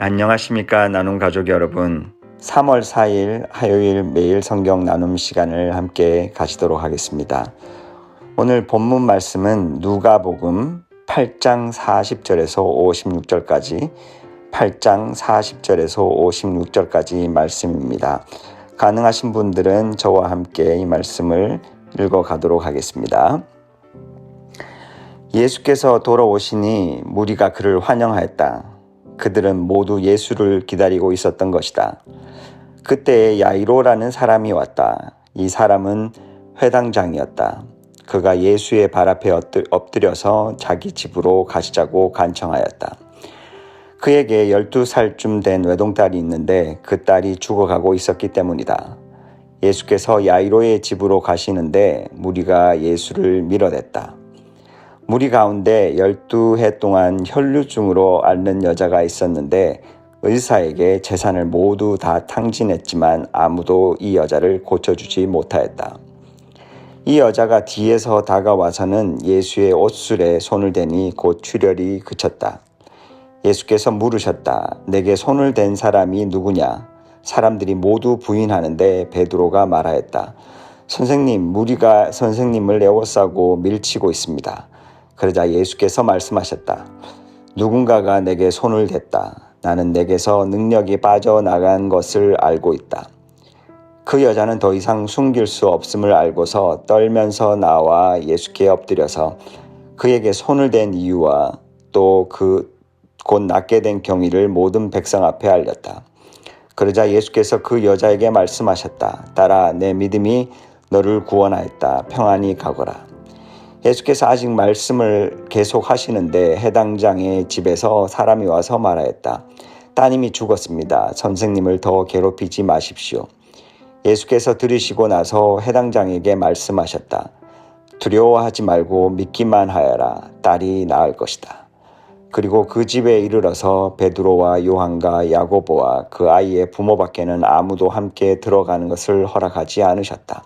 안녕하십니까 나눔 가족 여러분. 3월 4일 화요일 매일 성경 나눔 시간을 함께 가지도록 하겠습니다. 오늘 본문 말씀은 누가복음 8장 40절에서 56절까지 8장 40절에서 56절까지 말씀입니다. 가능하신 분들은 저와 함께 이 말씀을 읽어 가도록 하겠습니다. 예수께서 돌아오시니 무리가 그를 환영하였다 그들은 모두 예수를 기다리고 있었던 것이다. 그때 야이로라는 사람이 왔다. 이 사람은 회당장이었다. 그가 예수의 발 앞에 엎드려서 자기 집으로 가시자고 간청하였다. 그에게 12살쯤 된 외동딸이 있는데 그 딸이 죽어가고 있었기 때문이다. 예수께서 야이로의 집으로 가시는데 무리가 예수를 밀어냈다. 무리 가운데 12해 동안 혈류증으로 앓는 여자가 있었는데 의사에게 재산을 모두 다 탕진했지만 아무도 이 여자를 고쳐주지 못하였다. 이 여자가 뒤에서 다가와서는 예수의 옷술에 손을 대니 곧 출혈이 그쳤다. 예수께서 물으셨다. 내게 손을 댄 사람이 누구냐? 사람들이 모두 부인하는데 베드로가 말하였다. 선생님, 무리가 선생님을 에워싸고 밀치고 있습니다. 그러자 예수께서 말씀하셨다. 누군가가 내게 손을 댔다. 나는 내게서 능력이 빠져나간 것을 알고 있다. 그 여자는 더 이상 숨길 수 없음을 알고서 떨면서 나와 예수께 엎드려서 그에게 손을 댄 이유와 또 그 곧 낫게 된 경위를 모든 백성 앞에 알렸다. 그러자 예수께서 그 여자에게 말씀하셨다. 따라 내 믿음이 너를 구원하였다. 평안히 가거라. 예수께서 아직 말씀을 계속 하시는데 해당 장의 집에서 사람이 와서 말하였다. 따님이 죽었습니다. 선생님을 더 괴롭히지 마십시오. 예수께서 들으시고 나서 해당 장에게 말씀하셨다. 두려워하지 말고 믿기만 하여라. 딸이 나을 것이다. 그리고 그 집에 이르러서 베드로와 요한과 야고보와 그 아이의 부모 밖에는 아무도 함께 들어가는 것을 허락하지 않으셨다.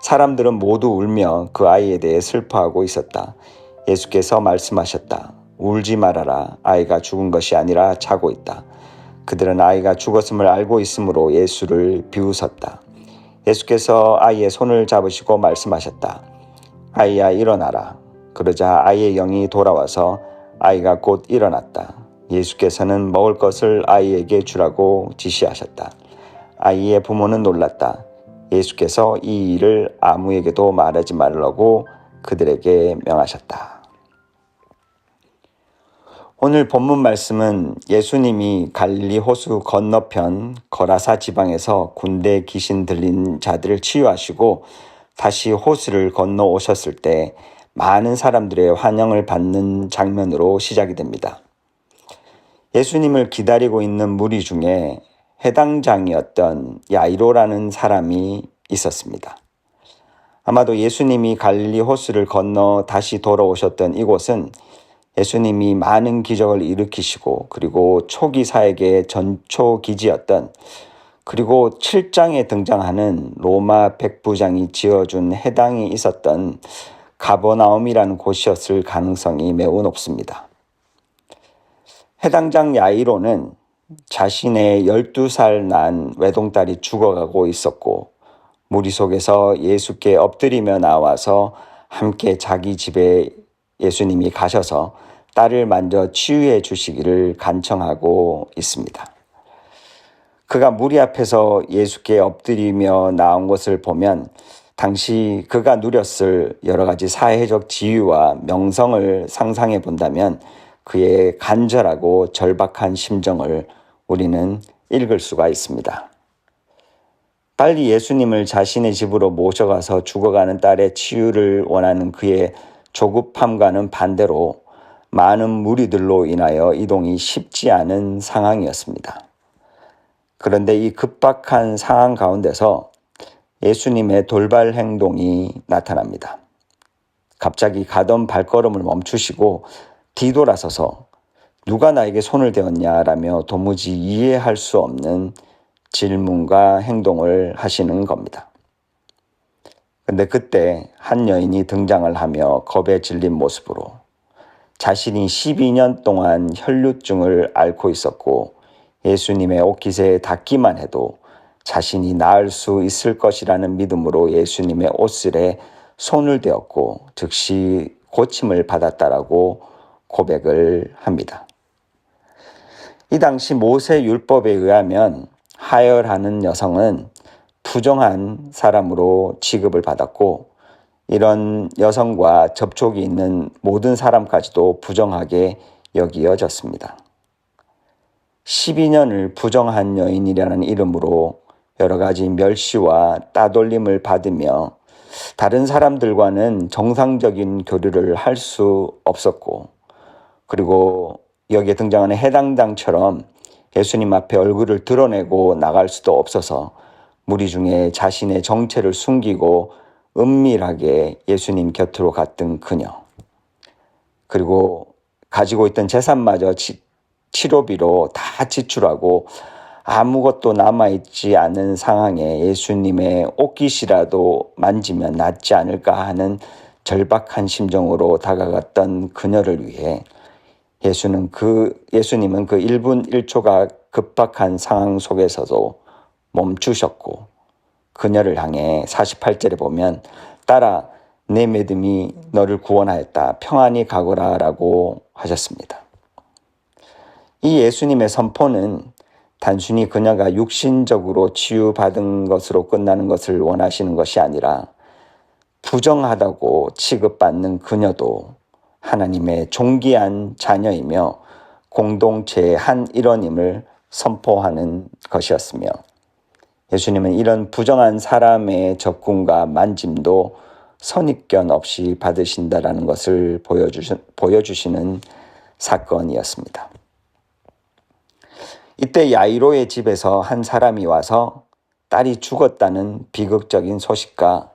사람들은 모두 울며 그 아이에 대해 슬퍼하고 있었다. 예수께서 말씀하셨다. 울지 말아라. 아이가 죽은 것이 아니라 자고 있다. 그들은 아이가 죽었음을 알고 있으므로 예수를 비웃었다. 예수께서 아이의 손을 잡으시고 말씀하셨다. 아이야 일어나라. 그러자 아이의 영이 돌아와서 아이가 곧 일어났다. 예수께서는 먹을 것을 아이에게 주라고 지시하셨다. 아이의 부모는 놀랐다. 예수께서 이 일을 아무에게도 말하지 말라고 그들에게 명하셨다. 오늘 본문 말씀은 예수님이 갈릴리 호수 건너편 거라사 지방에서 군대 귀신 들린 자들을 치유하시고 다시 호수를 건너 오셨을 때 많은 사람들의 환영을 받는 장면으로 시작이 됩니다. 예수님을 기다리고 있는 무리 중에 해당장이었던 야이로라는 사람이 있었습니다. 아마도 예수님이 갈릴리 호수를 건너 다시 돌아오셨던 이곳은 예수님이 많은 기적을 일으키시고 그리고 초기 사역의 전초 기지였던 그리고 7장에 등장하는 로마 백부장이 지어준 해당이 있었던 가버나움이라는 곳이었을 가능성이 매우 높습니다. 해당장 야이로는 자신의 12살 난 외동딸이 죽어가고 있었고 무리 속에서 예수께 엎드리며 나와서 함께 자기 집에 예수님이 가셔서 딸을 만져 치유해 주시기를 간청하고 있습니다. 그가 무리 앞에서 예수께 엎드리며 나온 것을 보면 당시 그가 누렸을 여러 가지 사회적 지위와 명성을 상상해 본다면 그의 간절하고 절박한 심정을 우리는 읽을 수가 있습니다. 빨리 예수님을 자신의 집으로 모셔가서 죽어가는 딸의 치유를 원하는 그의 조급함과는 반대로 많은 무리들로 인하여 이동이 쉽지 않은 상황이었습니다. 그런데 이 급박한 상황 가운데서 예수님의 돌발 행동이 나타납니다. 갑자기 가던 발걸음을 멈추시고 뒤돌아서서 누가 나에게 손을 대었냐라며 도무지 이해할 수 없는 질문과 행동을 하시는 겁니다. 근데 그때 한 여인이 등장을 하며 겁에 질린 모습으로 자신이 12년 동안 혈류증을 앓고 있었고 예수님의 옷깃에 닿기만 해도 자신이 나을 수 있을 것이라는 믿음으로 예수님의 옷슬에 손을 대었고 즉시 고침을 받았다라고 고백을 합니다. 이 당시 모세 율법에 의하면 하열하는 여성은 부정한 사람으로 취급을 받았고 이런 여성과 접촉이 있는 모든 사람까지도 부정하게 여기어졌습니다. 12년을 부정한 여인이라는 이름으로 여러 가지 멸시와 따돌림을 받으며 다른 사람들과는 정상적인 교류를 할 수 없었고 그리고 여기에 등장하는 해당 당처럼 예수님 앞에 얼굴을 드러내고 나갈 수도 없어서 무리 중에 자신의 정체를 숨기고 은밀하게 예수님 곁으로 갔던 그녀. 그리고 가지고 있던 재산마저 치, 치료비로 다 지출하고 아무것도 남아있지 않은 상황에 예수님의 옷깃이라도 만지면 낫지 않을까 하는 절박한 심정으로 다가갔던 그녀를 위해 예수는 그, 예수님은 그 1분 1초가 급박한 상황 속에서도 멈추셨고 그녀를 향해 48절에 보면 따라 내 믿음이 너를 구원하였다. 평안히 가거라 라고 하셨습니다. 이 예수님의 선포는 단순히 그녀가 육신적으로 치유받은 것으로 끝나는 것을 원하시는 것이 아니라 부정하다고 취급받는 그녀도 하나님의 존귀한 자녀이며 공동체의 한 일원임을 선포하는 것이었으며 예수님은 이런 부정한 사람의 접근과 만짐도 선입견 없이 받으신다라는 것을 보여주시, 보여주시는 사건이었습니다. 이때 야이로의 집에서 한 사람이 와서 딸이 죽었다는 비극적인 소식과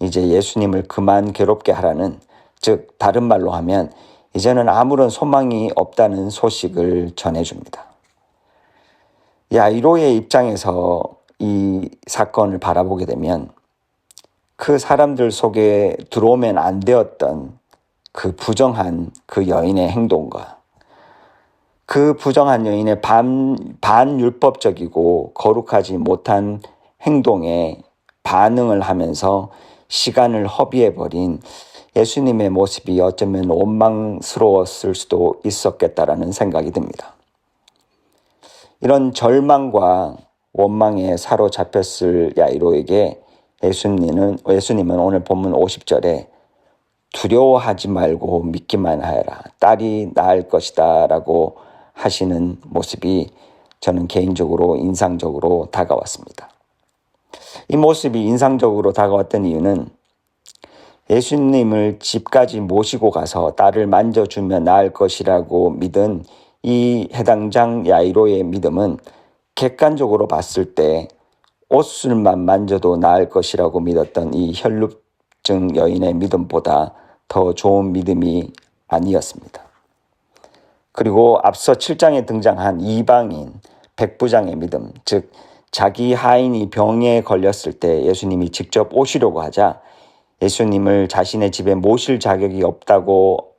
이제 예수님을 그만 괴롭게 하라는 즉 다른 말로 하면 이제는 아무런 소망이 없다는 소식을 전해줍니다. 야이로의 입장에서 이 사건을 바라보게 되면 그 사람들 속에 들어오면 안 되었던 그 부정한 그 여인의 행동과 그 부정한 여인의 반, 반율법적이고 거룩하지 못한 행동에 반응을 하면서 시간을 허비해버린 예수님의 모습이 어쩌면 원망스러웠을 수도 있었겠다라는 생각이 듭니다. 이런 절망과 원망에 사로잡혔을 야이로에게 예수님은, 예수님은 오늘 본문 50절에 두려워하지 말고 믿기만 하여라. 딸이 나을 것이다. 라고 하시는 모습이 저는 개인적으로 인상적으로 다가왔습니다. 이 모습이 인상적으로 다가왔던 이유는 예수님을 집까지 모시고 가서 딸을 만져주면 나을 것이라고 믿은 이 해당장 야이로의 믿음은 객관적으로 봤을 때 옷술만 만져도 나을 것이라고 믿었던 이 혈루증 여인의 믿음보다 더 좋은 믿음이 아니었습니다. 그리고 앞서 7장에 등장한 이방인 백부장의 믿음, 즉 자기 하인이 병에 걸렸을 때 예수님이 직접 오시려고 하자 예수님을 자신의 집에 모실 자격이 없다고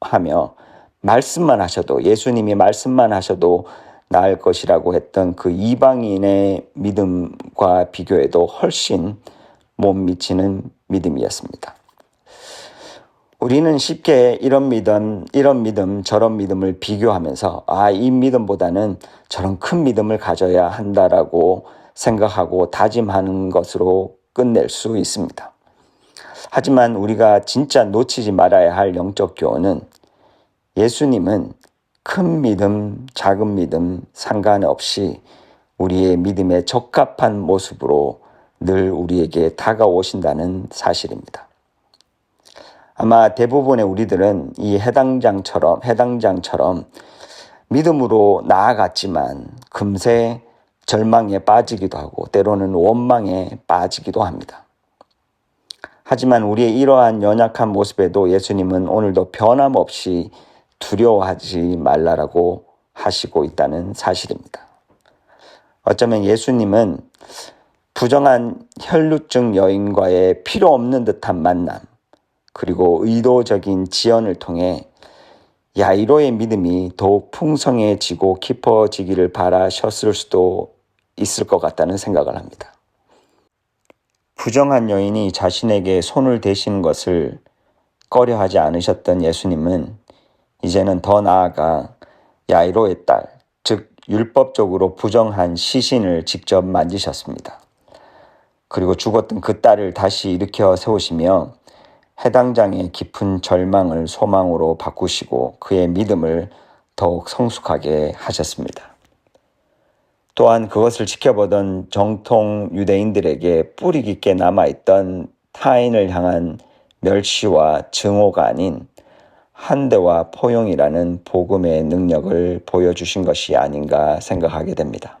하며 말씀만 하셔도 예수님이 말씀만 하셔도 나을 것이라고 했던 그 이방인의 믿음과 비교해도 훨씬 못 미치는 믿음이었습니다. 우리는 쉽게 이런 믿음, 이런 믿음, 저런 믿음을 비교하면서 아, 이 믿음보다는 저런 큰 믿음을 가져야 한다라고 생각하고 다짐하는 것으로 끝낼 수 있습니다. 하지만 우리가 진짜 놓치지 말아야 할 영적 교훈은 예수님은 큰 믿음, 작은 믿음 상관없이 우리의 믿음에 적합한 모습으로 늘 우리에게 다가오신다는 사실입니다. 아마 대부분의 우리들은 이 해당장처럼, 해당장처럼 믿음으로 나아갔지만 금세 절망에 빠지기도 하고 때로는 원망에 빠지기도 합니다. 하지만 우리의 이러한 연약한 모습에도 예수님은 오늘도 변함없이 두려워하지 말라라고 하시고 있다는 사실입니다. 어쩌면 예수님은 부정한 혈루증 여인과의 필요 없는 듯한 만남, 그리고 의도적인 지연을 통해 야이로의 믿음이 더욱 풍성해지고 깊어지기를 바라셨을 수도 있을 것 같다는 생각을 합니다. 부정한 여인이 자신에게 손을 대시는 것을 꺼려하지 않으셨던 예수님은 이제는 더 나아가 야이로의 딸, 즉 율법적으로 부정한 시신을 직접 만지셨습니다. 그리고 죽었던 그 딸을 다시 일으켜 세우시며 해당장의 깊은 절망을 소망으로 바꾸시고 그의 믿음을 더욱 성숙하게 하셨습니다. 또한 그것을 지켜보던 정통 유대인들에게 뿌리 깊게 남아있던 타인을 향한 멸시와 증오가 아닌 한대와 포용이라는 복음의 능력을 보여주신 것이 아닌가 생각하게 됩니다.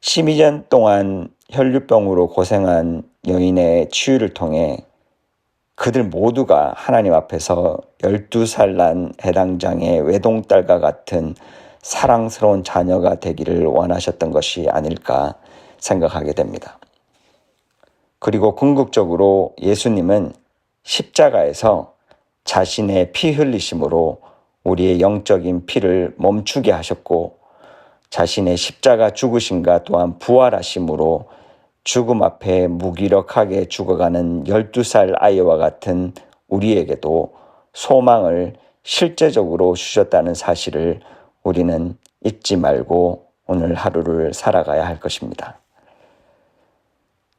12년 동안 혈류병으로 고생한 여인의 치유를 통해 그들 모두가 하나님 앞에서 12살 난 해당장의 외동딸과 같은 사랑스러운 자녀가 되기를 원하셨던 것이 아닐까 생각하게 됩니다. 그리고 궁극적으로 예수님은 십자가에서 자신의 피 흘리심으로 우리의 영적인 피를 멈추게 하셨고 자신의 십자가 죽으심과 또한 부활하심으로 죽음 앞에 무기력하게 죽어가는 12살 아이와 같은 우리에게도 소망을 실제적으로 주셨다는 사실을 우리는 잊지 말고 오늘 하루를 살아가야 할 것입니다.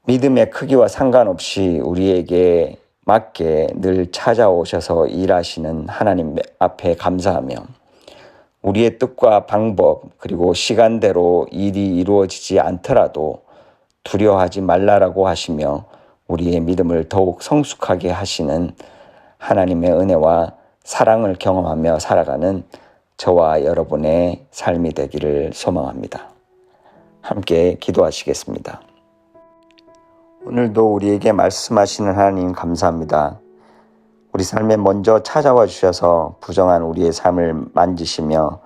믿음의 크기와 상관없이 우리에게 맞게 늘 찾아오셔서 일하시는 하나님 앞에 감사하며 우리의 뜻과 방법 그리고 시간대로 일이 이루어지지 않더라도 두려워하지 말라라고 하시며 우리의 믿음을 더욱 성숙하게 하시는 하나님의 은혜와 사랑을 경험하며 살아가는 저와 여러분의 삶이 되기를 소망합니다. 함께 기도하시겠습니다. 오늘도 우리에게 말씀하시는 하나님 감사합니다. 우리 삶에 먼저 찾아와 주셔서 부정한 우리의 삶을 만지시며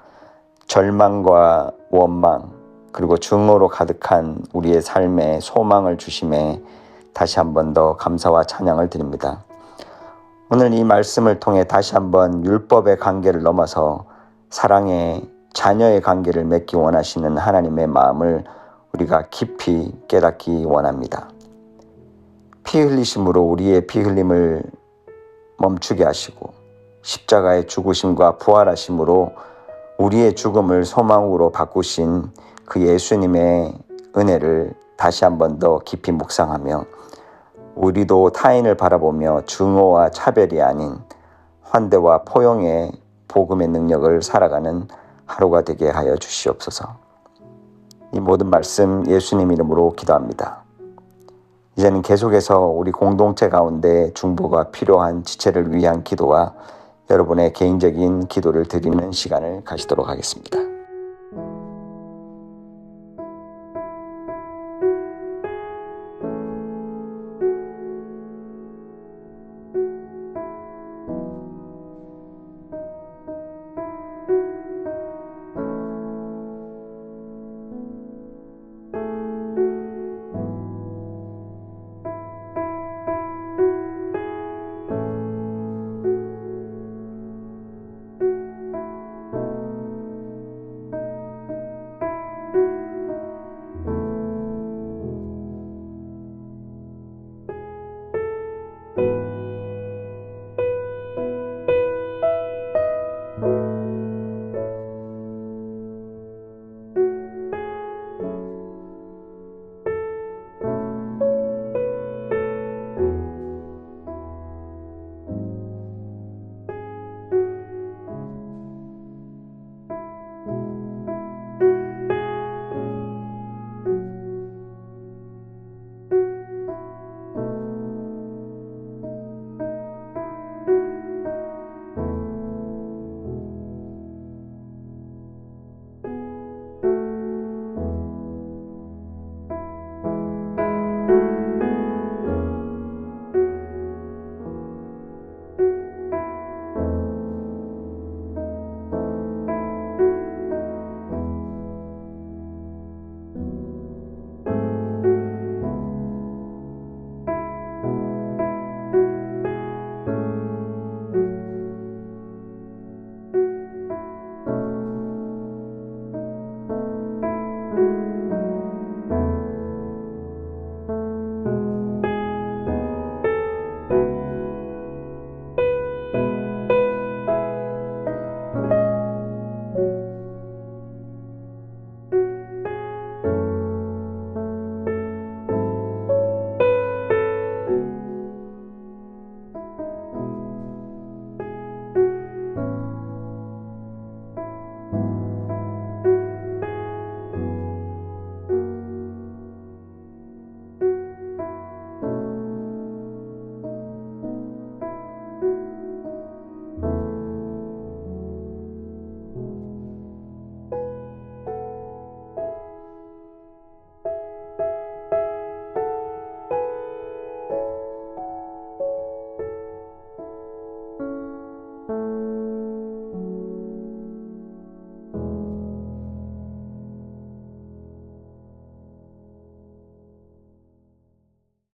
절망과 원망 그리고 증오로 가득한 우리의 삶에 소망을 주심에 다시 한 번 더 감사와 찬양을 드립니다. 오늘 이 말씀을 통해 다시 한번 율법의 관계를 넘어서 사랑의 자녀의 관계를 맺기 원하시는 하나님의 마음을 우리가 깊이 깨닫기 원합니다. 피 흘리심으로 우리의 피 흘림을 멈추게 하시고 십자가의 죽으심과 부활하심으로 우리의 죽음을 소망으로 바꾸신 그 예수님의 은혜를 다시 한 번 더 깊이 묵상하며 우리도 타인을 바라보며 증오와 차별이 아닌 환대와 포용의 복음의 능력을 살아가는 하루가 되게 하여 주시옵소서. 이 모든 말씀 예수님 이름으로 기도합니다. 이제는 계속해서 우리 공동체 가운데 중보가 필요한 지체를 위한 기도와 여러분의 개인적인 기도를 드리는 시간을 가지도록 하겠습니다.